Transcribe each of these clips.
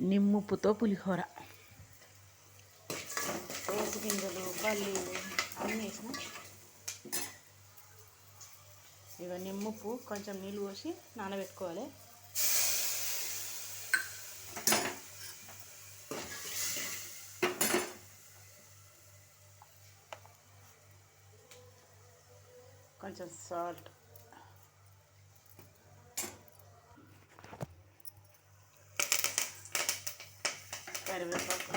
నిమ్ముప్పుతో పులిహోర. రోజు గింజలు పల్లి అన్నీ వేసిన. ఇక నిమ్ముప్పు కొంచెం నీళ్ళు పోసి నానబెట్టుకోవాలి. కొంచెం సాల్ట్. కరివేపాకు.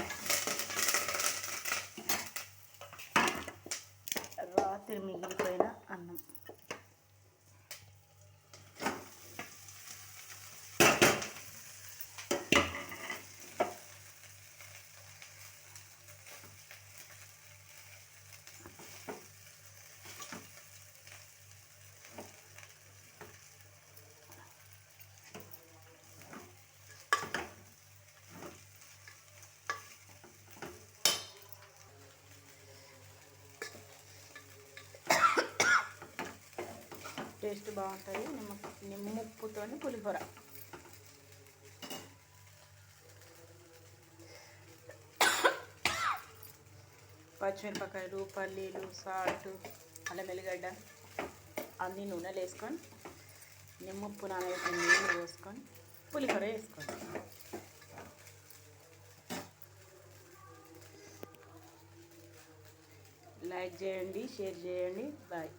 రాత్రి మిగిలిపోయిన అన్నం. టేస్ట్ బాగుంటుంది నిమ్మ నిమ్మప్పుతో పులిహోర. పచ్చిమిరపకాయలు పల్లీలు సాల్ట్ అల్లం వెల్లిగడ్డ అన్ని నూనెలు వేసుకొని నిమ్మప్పు నానబెట్టిన నీళ్ళు పోసుకొని పులిహోర వేసుకోండి లైక్ చేయండి షేర్ చేయండి. బాయ్.